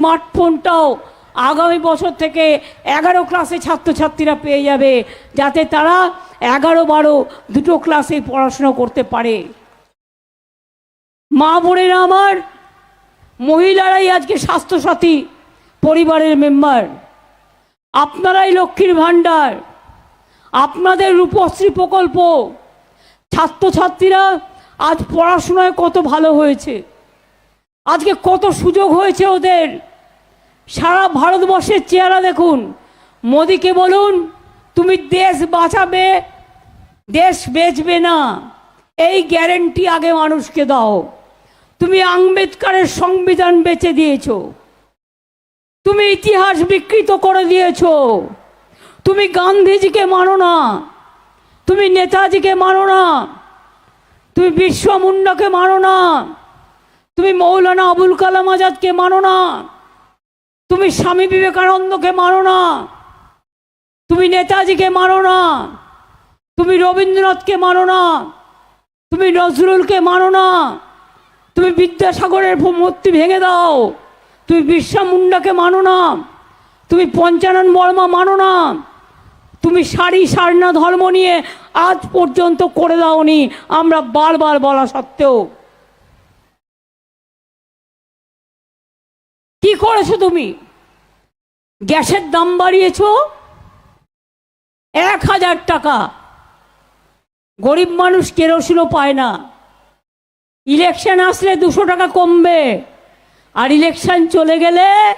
স্মার্টফোনটাও আগামী বছর থেকে এগারো ক্লাসে ছাত্রছাত্রীরা পেয়ে যাবে, যাতে তারা এগারো বারো দুটো ক্লাসে পড়াশোনা করতে পারে। মা বোনেরা আমার, মহিলারাই আজকে স্বাস্থ্যসাথী পরিবারের মেম্বার আপনারাই লক্ষ্মীর ভাণ্ডার। আপনাদের রূপশ্রী প্রকল্প। ছাত্রছাত্রীরা আজ পড়াশোনায় কত ভালো হয়েছে। আজকে কত সুযোগ হয়েছে ওদের। সারা ভারতবর্ষের চেহারা দেখুন। মোদিকে বলুন, তুমি দেশ বাঁচাবে, দেশ বেচবে না। এই গ্যারেন্টি আগে মানুষকে দাও। তুমি আম্বেদকারের সংবিধান বেচে দিয়েছ। তুমি ইতিহাস বিকৃত করে দিয়েছ। তুমি গান্ধীজিকে মানো না। তুমি নেতাজিকে মানো না। তুমি বিশ্ব মুন্ডাকে মানো না। তুমি মৌলানা আবুল কালাম আজাদকে মানো না। তুমি স্বামী বিবেকানন্দকে মানো না। তুমি নেতাজিকে মানো না। তুমি রবীন্দ্রনাথকে মানো না। তুমি নজরুলকে মানো না। তুমি বিদ্যাসাগরের মূর্তি ভেঙে দাও। তুমি বিশ্বা মুন্ডাকে মানো না। তুমি পঞ্চানন বর্মা মানো না। তুমি সারি সারনা ধর্ম নিয়ে আজ পর্যন্ত করে দাওনি। আমরা বারবার বলা সত্ত্বেও কি করেছ তুমি? গ্যাসের দাম বাড়িয়েছ? এক হাজার টাকা। গরিব মানুষ কেরোসিনও পায় না। ইলেকশন আসলে দুশো টাকা কমবে। আর ইলেকশন চলে গেলে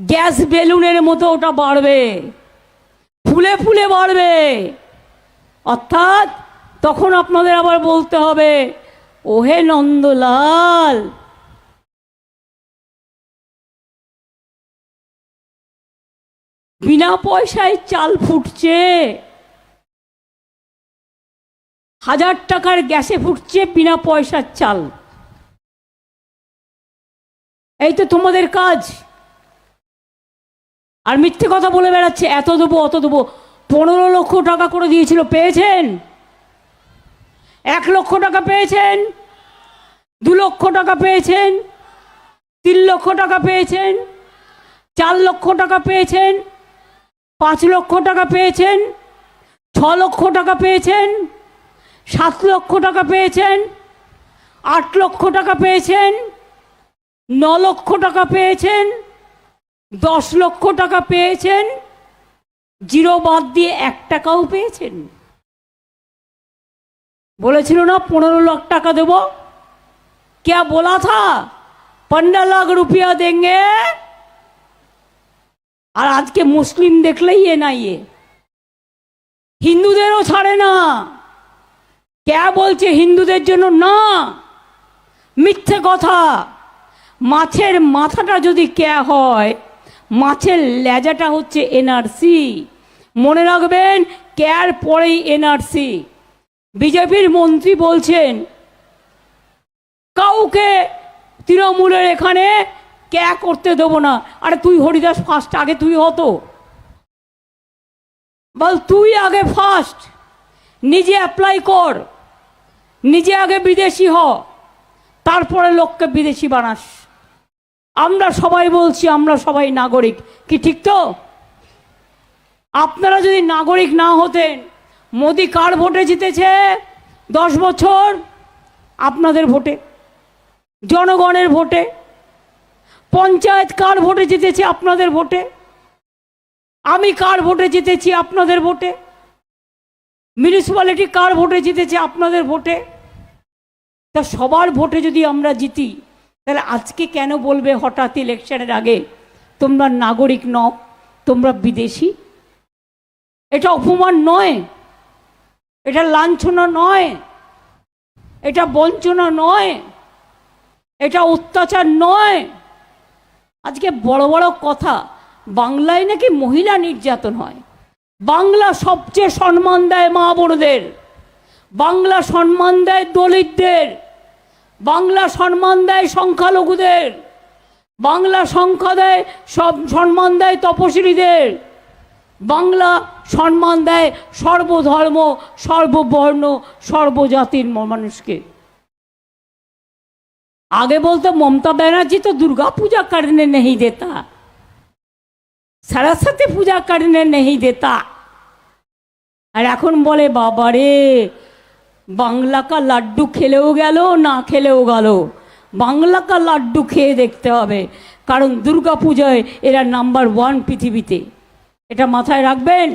গ্যাস বেলুনের মতো ওটা বাড়বে। ফুলে ফুলে বাড়বে। অর্থাৎ তখন আপনাদের আবার বলতে হবে, ওহে নন্দলাল বিনা পয়সায় চাল ফুটছে। হাজার টাকার গ্যাসে ফুটছে বিনা পয়সার চাল। এই তো তোমাদের কাজ। আর মিথ্যে কথা বলে বেড়াচ্ছে, এত দেবো, অত দেবো। পনেরো লক্ষ টাকা করে দিয়েছিল, পেয়েছেন? এক লক্ষ টাকা পেয়েছেন? দু লক্ষ টাকা পেয়েছেন? তিন লক্ষ টাকা পেয়েছেন? চার লক্ষ টাকা পেয়েছেন? পাঁচ লক্ষ টাকা পেয়েছেন ছ লক্ষ টাকা পেয়েছেন সাত লক্ষ টাকা পেয়েছেন আট লক্ষ টাকা পেয়েছেন ন লক্ষ টাকা পেয়েছেন দশ লক্ষ টাকা পেয়েছেন জিরো বাদ দিয়ে এক টাকাও পেয়েছেন বলেছিল না পনেরো লাখ টাকা দেব क्या बोला था पंद्रह लाख रुपया देंगे আর আজকে মুসলিম দেখলেই এ না ইয়ে হিন্দুদেরও ছাড়ে না। কে বলছে হিন্দুদের জন্য? না। মিথ্যে কথা। মাছের মাথাটা যদি কে হয়, মাছের লেজাটা হচ্ছে এনআরসি। মনে রাখবেন কেয়ার পরেই এনআরসি। বিজেপির মন্ত্রী বলছেন, কাউকে তৃণমূলের এখানে ক্যা করতে দেবো না? আরে তুই হরিদাস ফার্স্ট আগে তুই হতো। বল, তুই আগে ফার্স্ট নিজে অ্যাপ্লাই কর। নিজে আগে বিদেশি হ। তারপরে লোককে বিদেশি বানাস। আমরা সবাই বলছি, আমরা সবাই নাগরিক। কি ঠিক তো? আপনারা যদি নাগরিক না হতেন, মোদি কার ভোটে জিতেছে দশ বছর? আপনাদের ভোটে। জনগণের ভোটে। পঞ্চায়েত কার ভোটে জিতেছে? আপনাদের ভোটে। আমি কার ভোটে জিতেছি? আপনাদের ভোটে। মিউনিসিপ্যালিটি কার ভোটে জিতেছে? আপনাদের ভোটে। তা সবার ভোটে যদি আমরা জিতি, তাহলে আজকে কেন বলবে হঠাৎ ইলেকশনের আগে, তোমরা নাগরিক নও, তোমরা বিদেশি? এটা অপমান নয়। এটা লাঞ্ছনা নয়। এটা বঞ্চনা নয়। এটা অত্যাচার নয়। আজকে বড় বড় কথা, বাংলায় নাকি মহিলা নির্যাতন হয়। বাংলা সবচেয়ে সম্মান দেয় মা বোনদের। বাংলা সম্মান দেয় দলিতদের। বাংলা সম্মান দেয় সংখ্যালঘুদের। বাংলা সংখ্যা দেয় সব সম্মান দেয় তপশিলীদের। বাংলা সম্মান দেয় সর্বধর্ম, সর্ববর্ণ, সর্বজাতির মানুষকে। आगे बोलते ममता बनर्जी तो दुर्गा पूजा करने नहीं देता सरस्वती पूजा करने नहीं देता আর এখন বলে বাবারে বাংলা কা লাড্ডু খেলেও গেল না খেলেও গেল বাংলা কা লাড্ডু খেয়ে দেখতে হবে কারণ দুর্গা পূজায় এরা নাম্বার ওয়ান পৃথিবীতে এটা মাথায় রাখবেন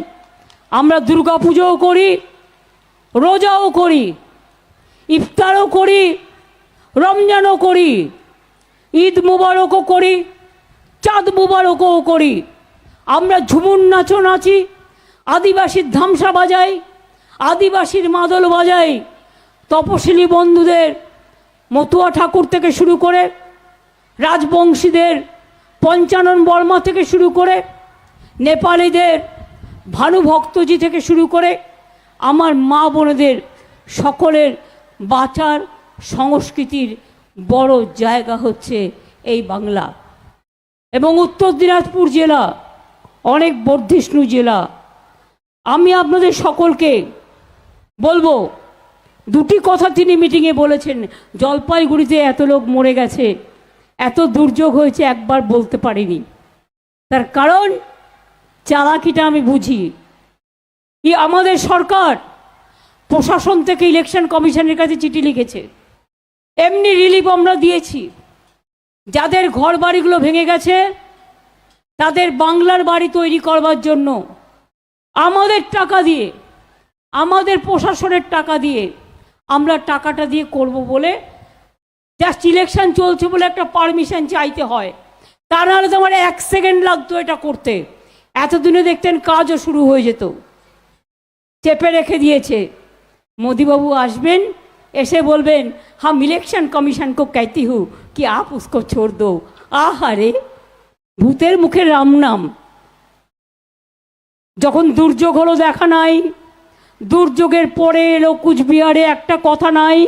আমরা দুর্গা পুজোও করি রোজাও করি ইফতারও করি রমজানও করি, ঈদ মুবারকও করি, চাঁদ মুবারকও করি। আমরা ঝুমুর নাচও নাচি, আদিবাসীর ধামসা বাজাই, আদিবাসীর মাদল বাজাই, তপশিলি বন্ধুদের, মতুয়া ঠাকুর থেকে শুরু করে, রাজবংশীদের, পঞ্চানন বর্মা থেকে শুরু করে, নেপালিদের, ভানু ভক্তজি থেকে শুরু করে, আমার মা বোনেদের, সকলের বাঁচার সংস্কৃতির বড় জায়গা হচ্ছে এই বাংলা। এবং উত্তর দিনাজপুর জেলা অনেক বর্ধিষ্ণু জেলা। আমি আপনাদের সকলকে বলব, দুটি কথা তিনি মিটিংয়ে বলেছেন, জলপাইগুড়িতে এত লোক মরে গেছে, এত দুর্যোগ হয়েছে একবার বলতে পারিনি। তার কারণ, চালাকিটা আমি বুঝি। কি আমাদের সরকার, প্রশাসন থেকে ইলেকশন কমিশনের কাছে চিঠি লিখেছে। এমনি রিলিফ আমরা দিয়েছি। যাদের ঘর বাড়িগুলো ভেঙে গেছে, তাদের বাংলার বাড়ি তৈরি করবার জন্য, আমাদের টাকা দিয়ে, আমাদের প্রশাসনের টাকা দিয়ে আমরা টাকাটা দিয়ে করব বলে জাস্ট ইলেকশন চলছে বলে একটা পারমিশন চাইতে হয়। তা নাহলে তো আমার এক সেকেন্ড লাগতো এটা করতে। এতদিনে দেখতেন কাজও শুরু হয়ে যেত। চেপে রেখে দিয়েছে। মোদিবাবু আসবেন এসে বলবেন হাম ইলেকশন কমিশন কো कहती हूँ कि आप उसको छोड़ दो আহারে ভূতের মুখে রাম নাম যখন দুর্যোগ হলো দেখা নাই দুর্যোগের পরে এলো কুচবিহারে একটা কথা নাই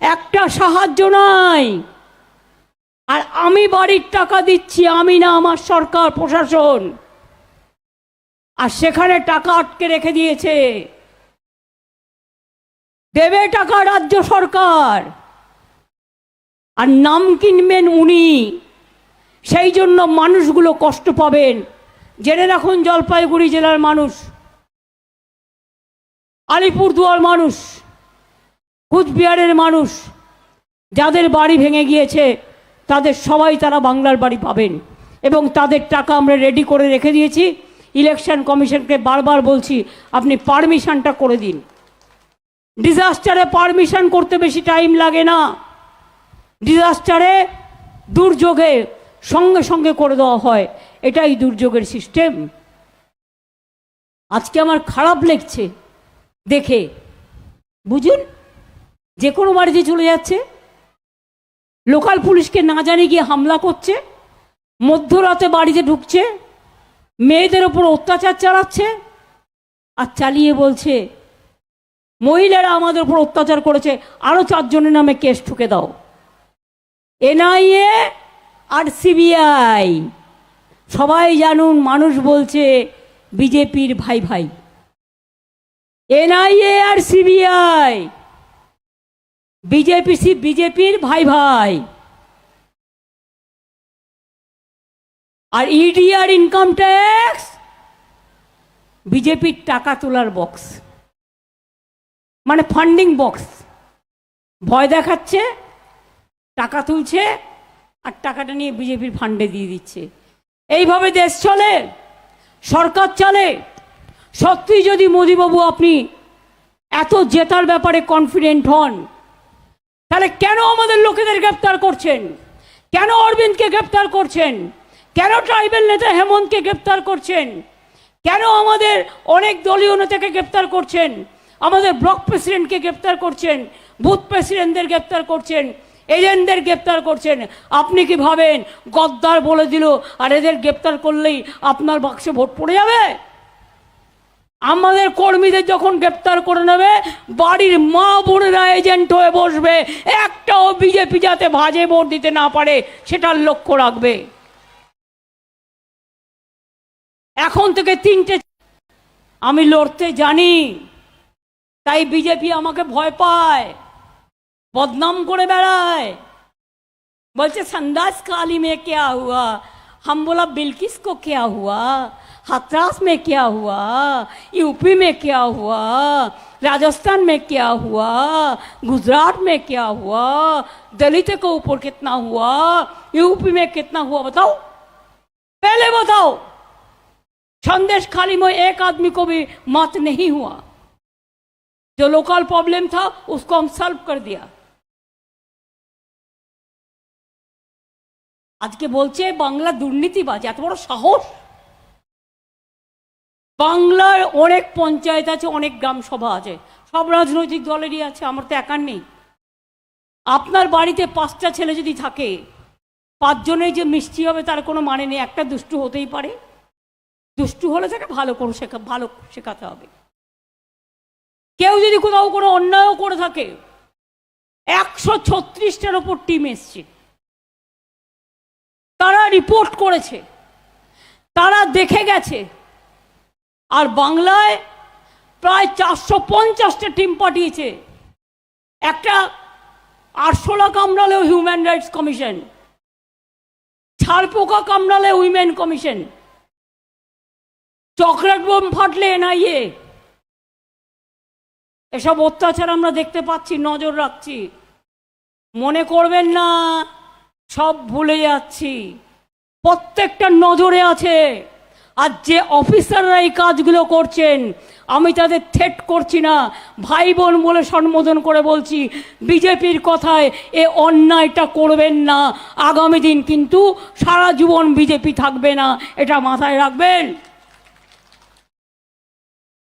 একটা সাহায্য নাই আর আমি বাড়ির টাকা দিচ্ছি আমি না আমার সরকার প্রশাসন আর সেখানে টাকা আটকে রেখে দিয়েছে দেবে টাকা রাজ্য সরকার। আর নাম কিনবেন উনি, সেই জন্য মানুষগুলো কষ্ট পাবেন। জেনে রাখুন, জলপাইগুড়ি জেলার মানুষ, আলিপুরদুয়ার মানুষ, কুচবিহারের মানুষ, যাদের বাড়ি ভেঙে গিয়েছে, তাদের সবাই তারা বাংলার বাড়ি পাবেন। এবং তাদের টাকা আমরা রেডি করে রেখে দিয়েছি। ইলেকশন কমিশনকে বারবার বলছি, আপনি পারমিশনটা করে দিন। ডিজাস্টারে পারমিশন করতে বেশি টাইম লাগে না। ডিজাস্টারে দুর্যোগে সঙ্গে সঙ্গে করে দেওয়া হয়। এটাই দুর্যোগের সিস্টেম আজকে আমার খারাপ লেগছে দেখে। বুঝুন? যে কোনো বাড়িতে চলে যাচ্ছে। লোকাল পুলিশকে না জানি গিয়ে হামলা করছে। মধ্যরাতে বাড়িতে ঢুকছে। মেয়েদের ওপর অত্যাচার চালাচ্ছে। আর চালিয়ে বলছে মহিলারা আমাদের উপর অত্যাচার করেছে আরও চারজনের নামে কেস ঠুকে দাও। এনআইএ আর সিবিআই, সবাই জানুন, মানুষ বলছে বিজেপির ভাই ভাই। এনআইএ আর সিবিআই, বিজেপি সি বিজেপির ভাই ভাই। আর ইডি আর ইনকাম ট্যাক্স বিজেপির টাকা তোলার বক্স মানে ফান্ডিং বক্স ভয় দেখাচ্ছে, টাকা তুলছে, আর টাকাটা নিয়ে বিজেপির ফান্ডে দিয়ে দিচ্ছে। এইভাবে দেশ চলে, সরকার চলে। সত্যি যদি মোদিবাবু আপনি এত জেতার ব্যাপারে কনফিডেন্ট হন, তাহলে কেন আমাদের লোকেদের গ্রেপ্তার করছেন? কেন অরবিন্দকে গ্রেপ্তার করছেন? কেন ট্রাইবেল নেতা হেমন্তকে গ্রেপ্তার করছেন? কেন আমাদের অনেক দলীয় নেতাকে গ্রেপ্তার করছেন? আমাদের ব্লক প্রেসিডেন্টকে গ্রেপ্তার করছেন, বুথ প্রেসিডেন্টদের গ্রেপ্তার করছেন, এজেন্টদের গ্রেপ্তার করছেন। আপনি কি ভাবেন? গদ্দার বলে দিল, আর এদের গ্রেপ্তার করলেই আপনার বাক্সে ভোট পড়ে যাবে? আমাদের কর্মীদের যখন গ্রেপ্তার করে নেবে, বাড়ির মা বোনেরা এজেন্ট হয়ে বসবে। একটাও বিজেপি যাতে ভাজে ভোট দিতে না পারে, সেটার লক্ষ্য রাখবে। এখন থেকে তিনটে আমি লড়তে জানি। তাই বিজেপি আমাকে ভয় পায় বদনাম করে বেড়ায় बोलते संदास काली में क्या हुआ हम बोला बिल्किस को क्या हुआ हथरास में क्या हुआ यूपी में क्या हुआ राजस्थान में क्या हुआ गुजरात में क्या हुआ दलित के ऊपर कितना हुआ यूपी में कितना हुआ बताओ पहले बताओ संदेश खाली में एक आदमी को भी मत नहीं हुआ जो लोकल प्रॉब्लम था उसको हम सॉल्व कर दिया আজকে বলছে বাংলা দুর্নীতিবাজ এত বড় সাহস বাংলার অনেক পঞ্চায়েত আছে অনেক গ্রাম সভা আছে সব রাজনৈতিক দলেরই আছে আমার তো একার নেই আপনার বাড়িতে পাঁচটা ছেলে যদি থাকে পাঁচজনেই যে মিষ্টি হবে তার কোনো মানে নেই একটা দুষ্টু হতেই পারে দুষ্টু হলে তাকে ভালো করে শেখা ভালো শেখাতে হবে কেউ যদি কোথাও কোনো অন্যায়ও করে থাকে, একশো ছত্রিশটার ওপর টিম এসছে। তারা রিপোর্ট করেছে, তারা দেখে গেছে, আর বাংলায় প্রায় চারশো পঞ্চাশটা টিম পাঠিয়েছে। একটা আরশোলা কামড়ালেও হিউম্যান রাইটস কমিশন ছাড়পোকা কামড়ালে উইমেন কমিশন চকলেট বোম ফাটলে এনআইএ এসব অত্যাচার আমরা দেখতে পাচ্ছি, নজর রাখছি। মনে করবেন না, সব ভুলে যাচ্ছি। প্রত্যেকটা নজরে আছে। আর যে অফিসাররা এই কাজগুলো করছেন, আমি তাদের থেট করছি না। ভাই বোন বলে সম্বোধন করে বলছি, বিজেপির কথায় এ অন্যায়টা করবেন না। আগামী দিন কিন্তু সারা জীবন বিজেপি থাকবে না। এটা মাথায় রাখবেন?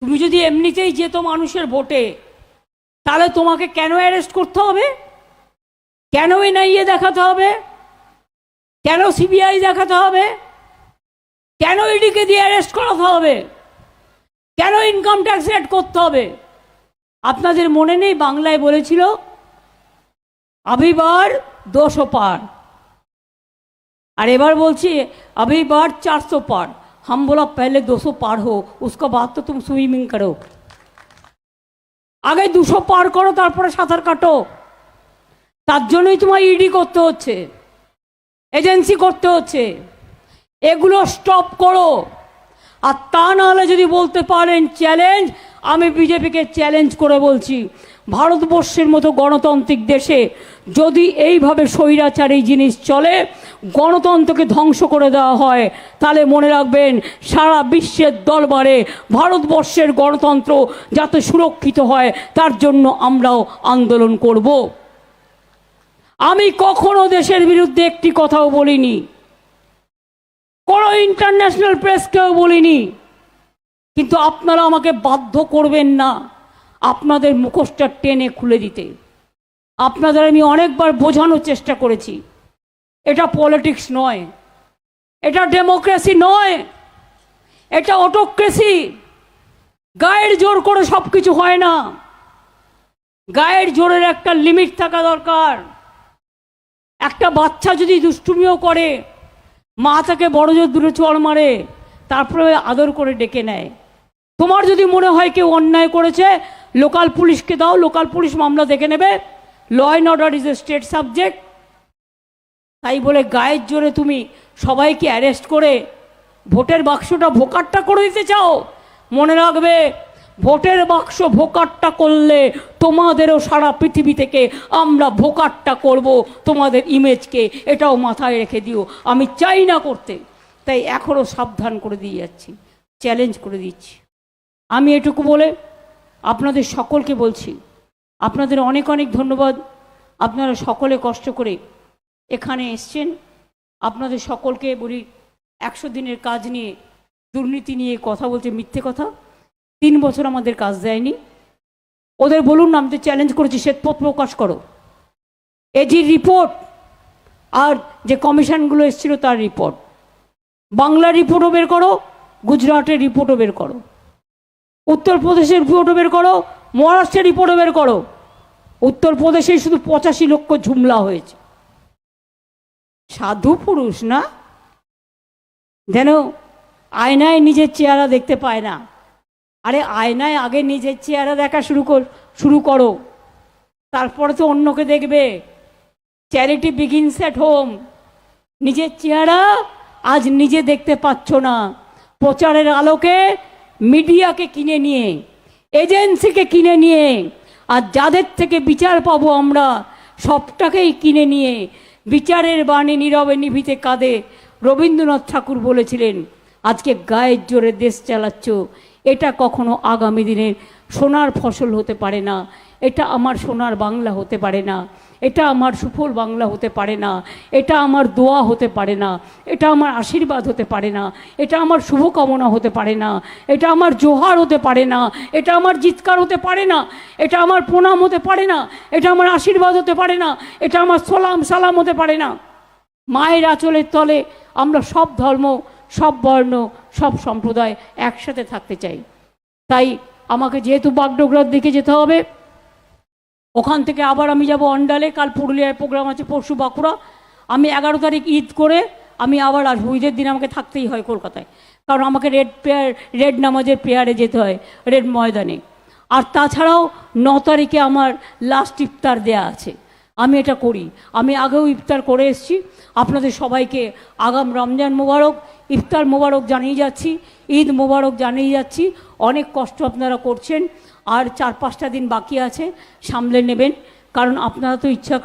তুমি যদি এমনিতেই যেত মানুষের ভোটে, তাহলে তোমাকে কেন অ্যারেস্ট করতে হবে? কেন এনআইএ দেখাতে হবে? কেন সিবিআই দেখাতে হবে? কেন ইডিকে দিয়ে অ্যারেস্ট করাতে হবে? কেন ইনকাম ট্যাক্স অ্যাড করতে হবে? আপনাদের মনে নেই বাংলায় বলেছিল, আবিবার দোশো পার। আর এবার বলছি, আবিবার চারশো পার। हम बोला पहले दो सौ पार हो उसका बाद तो तुम स्विमिंग करो আগে দুশো পার করো তারপরে সাঁতার কাটো তার জন্যই তোমার ইডি করতে হচ্ছে এজেন্সি করতে হচ্ছে এগুলো স্টপ করো আর তা নাহলে যদি বলতে পারেন চ্যালেঞ্জ আমি বিজেপিকে চ্যালেঞ্জ করে বলছি ভারতবর্ষের মতো গণতান্ত্রিক দেশে যদি এইভাবে স্বৈরাচার এই জিনিস চলে, গণতন্ত্রকে ধ্বংস করে দেওয়া হয়, তাহলে মনে রাখবেন সারা বিশ্বের দরবারে ভারতবর্ষের গণতন্ত্র যাতে সুরক্ষিত হয়, তার জন্য আমরাও আন্দোলন করব। আমি কখনো দেশের বিরুদ্ধে একটি কথাও বলিনি। কোনো ইন্টারন্যাশনাল প্রেসকেও বলিনি। কিন্তু আপনারা আমাকে বাধ্য করবেন না। আপনাদের মুখোশটা টেনে খুলে দিতে। আপনাদের আমি অনেকবার বোঝানোর চেষ্টা করেছি। এটা পলিটিক্স নয়। এটা ডেমোক্রেসি নয়। এটা অটোক্রেসি। গায়ের জোর করে সব কিছু হয় না। গায়ের জোরের একটা লিমিট থাকা দরকার। একটা বাচ্চা যদি দুষ্টুমিও করে, মা তাকে বড় জোর দূরে চড় মারে, তারপরে আদর করে ডেকে নেয়। তোমার যদি মনে হয় কেউ অন্যায় করেছে লোকাল পুলিশকে দাও লোকাল পুলিশ মামলা দেখে নেবে। Law and order is a state subject তাই বলে গায়ের জোরে তুমি সবাইকে অ্যারেস্ট করে ভোটের বাক্সটা ভোকারটা করে দিতে চাও? মনে রাখবে, ভোটের বাক্স ভোকারটা করলে তোমাদেরও সারা পৃথিবী থেকে আমরা ভোকারটা করব, তোমাদের ইমেজকে এটাও মাথায় রেখে দিও। আমি চাই না করতে। তাই এখনও সাবধান করে দিয়ে যাচ্ছি। চ্যালেঞ্জ করে দিচ্ছি। আমি এটুকু বলে আপনাদের সকলকে বলছি, আপনাদের অনেক অনেক ধন্যবাদ। আপনারা সকলে কষ্ট করে এখানে এসছেন। আপনাদের সকলকে বলি, একশো দিনের কাজ নিয়ে, দুর্নীতি নিয়ে কথা বলছে মিথ্যে কথা। তিন বছর আমাদের কাজ দেয়নি। ওদের বলুন না, আমি তো চ্যালেঞ্জ করেছি শ্বেতপথ প্রকাশ করো। এজির রিপোর্ট আর যে কমিশনগুলো এসেছিল তার রিপোর্ট বাংলা রিপোর্টও বের করো, গুজরাটের রিপোর্টও বের করো। উত্তরপ্রদেশের রিপোর্টও বের করো, মহারাষ্ট্রের রিপোর্টও বের করো। উত্তরপ্রদেশে শুধু পঁচাশি লক্ষ ঝুমলা হয়েছে। সাধু পুরুষ না? যেন আয়নায় নিজের চেহারা দেখতে পায় না। আরে আয়নায় আগে নিজের চেহারা দেখা শুরু কর, শুরু করো। তারপরে তো অন্যকে দেখবে। Charity begins at home. নিজের চেহারা আজ নিজে দেখতে পাচ্ছ না। প্রচারের আলোকে মিডিয়াকে কিনে নিয়ে, এজেন্সিকে কিনে নিয়ে, আর যাদের থেকে বিচার পাবো আমরা, সবটাকেই কিনে নিয়ে বিচারের বাণী নীরবে নিভিতে কাঁদে রবীন্দ্রনাথ ঠাকুর বলেছিলেন, আজকে গায়ের জোরে দেশ চালাচ্ছ, এটা কখনো আগামী দিনের সোনার ফসল হতে পারে না। এটা আমার সোনার বাংলা হতে পারে না এটা আমার সুফল বাংলা হতে পারে না এটা আমার দোয়া হতে পারে না এটা আমার আশীর্বাদ হতে পারে না এটা আমার শুভকামনা হতে পারে না এটা আমার জোহার হতে পারে না এটা আমার জিৎকার হতে পারে না এটা আমার প্রণাম হতে পারে না এটা আমার আশীর্বাদ হতে পারে না এটা আমার সালাম সালাম হতে পারে না মায়ের আঁচলের তলে আমরা সব ধর্ম সব বর্ণ সব সম্প্রদায় একসাথে থাকতে চাই তাই আমাকে যেহেতু বাগডোগরার দিকে যেতে হবে ওখান থেকে আবার আমি যাব অন্ডালে, কাল পুরুলিয়ায় প্রোগ্রাম আছে, পরশু বাঁকুড়া। আমি এগারো তারিখ ঈদ করে আমি আবার আসব। ঈদের দিন আমাকে থাকতেই হয় কলকাতায়। কারণ আমাকে রেড পেয়ার, রেড নামাজের পেয়ারে যেতে হয়, রেড ময়দানে। আর তাছাড়াও ন তারিখে আমার লাস্ট ইফতার দেয়া আছে। আমি এটা করি। আমি আগেও ইফতার করে এসেছি। আপনাদের সবাইকে আগাম রমজান মোবারক, ইফতার মোবারক জানিয়ে যাচ্ছি, ঈদ মোবারক জানিয়ে যাচ্ছি। অনেক কষ্ট আপনারা করছেন। আর চার পাঁচটা দিন বাকি আছে সামলে নেবেন। কারণ আপনারা তো ইচ্ছা